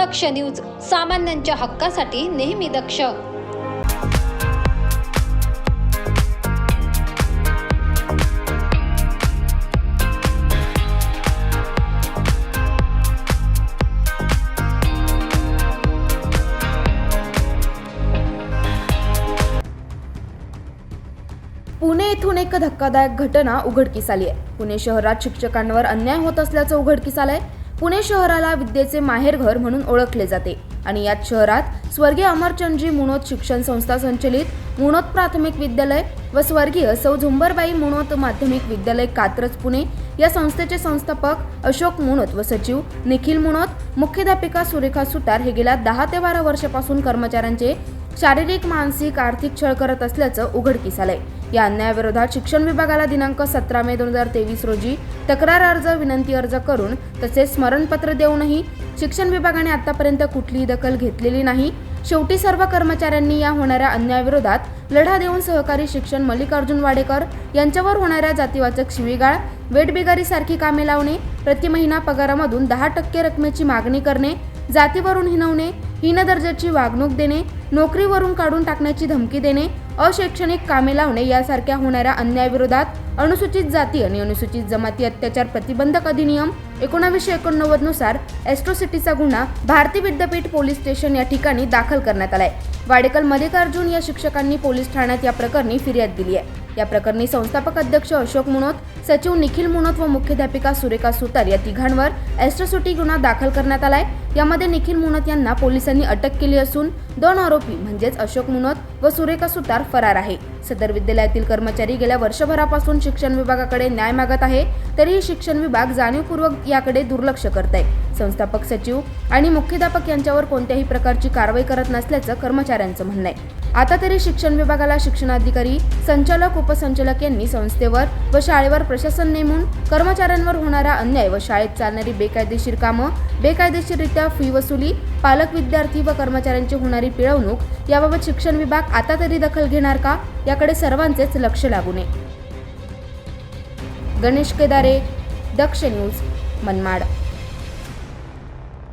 दक्ष news सामान्यांच्या हक्कासाठी नेहमी दक्ष. पुणे येथून एक धक्कादायक घटना उघडकीस आली आहे. पुणे शहरात शिक्षकांवर अन्याय होत असल्याचं उघडकीस आलंय. पुणे शहराला विद्येचे माहेरघर म्हणून ओळखले जाते. आणि याच शहरात स्वर्गीय अमरचंदजी मुणोत शिक्षण संस्था संचलित मुणोत प्राथमिक विद्यालय व स्वर्गीय सौ झुंबरबाई मुणोत माध्यमिक विद्यालय कात्रज पुणे या संस्थेचे संस्थापक अशोक मुणोत व सचिव निखिल मुणोत मुख्याध्यापिका सुरेखा सुतार हे गेल्या दहा ते बारा वर्षापासून कर्मचाऱ्यांचे शारीरिक मानसिक आर्थिक छळ करत असल्याचं उघडकीस आलंय. या अन्यायाविरोधात शिक्षण विभागाला दिनांक सतरा मे दोन हजार तेवीस रोजी तक्रार अर्ज विनंती अर्ज करून तसेच स्मरणपत्र देऊनही शिक्षण विभागाने आतापर्यंत कुठलीही दखल घेतलेली नाही. शेवटी सर्व कर्मचाऱ्यांनी या होणाऱ्या अन्यायाविरोधात लढा देऊन सहकारी शिक्षण मल्लिकार्जुन वाडेकर यांच्यावर होणाऱ्या जातीवाचक शिवीगाळ वेटबिगारीसारखी कामे लावणे प्रति महिना पगारामधून दहा टक्के रकमेची मागणी करणे जातीवरून हिनवणे हीन दर्जाची वागणूक देणे नोकरीवरून काढून टाकण्याची धमकी देणे अशैक्षणिक कामे लावणे यासारख्या होणाऱ्या अन्यायाविरोधात अनुसूचित जाती आणि अनुसूचित जमाती अत्याचार प्रतिबंधक अधिनियम एकोणावीसशे एकोणनव्वदनुसार एस्ट्रोसिटीचा गुन्हा भारती विद्यापीठ पोलीस स्टेशन या ठिकाणी दाखल करण्यात आलाय. वाडेकल मल्लिकार्जुन या शिक्षकांनी पोलीस ठाण्यात या प्रकरणी फिर्याद दिली आहे. या प्रकरणी संस्थापक अध्यक्ष अशोक मुनोत सचिव निखिल मुनोत व मुख्याध्यापिका सुरेखा सुतार या तिघांवर एस्ट्रोसिटी गुन्हा दाखल करण्यात आलाय. यामध्ये निखिल मुनोत यांना पोलिसांनी अटक केली असून दोन आरोपी म्हणजेच अशोक मुनोत व सुरेखा सुतार फरार आहे. सदर विद्यालयातील कर्मचारी गेल्या वर्षभरापासून शिक्षण विभागाकडे न्याय मागत आहे तरीही शिक्षण विभाग जाणीवपूर्वक याकडे दुर्लक्ष करत आहे संस्थापक सचिव आणि मुख्याध्यापक यांच्यावर कोणत्याही प्रकारची कारवाई करत नसल्याचं कर्मचाऱ्यांचं म्हणणं आहे. आता तरी शिक्षण विभागाला शिक्षणाधिकारी संचालक उपसंचालक यांनी संस्थेवर व शाळेवर प्रशासन नेमून कर्मचाऱ्यांवर होणारा अन्याय व शाळेत चालणारी बेकायदेशीर कामं बेकायदेशीररित्या फी वसुली पालक विद्यार्थी व कर्मचाऱ्यांची होणारी पिळवणूक याबाबत शिक्षण विभाग आता तरी दखल घेणार का? याकडे सर्वांचेच लक्ष लागू नये गणेश केदारे दक्ष न्यूज मनमाड.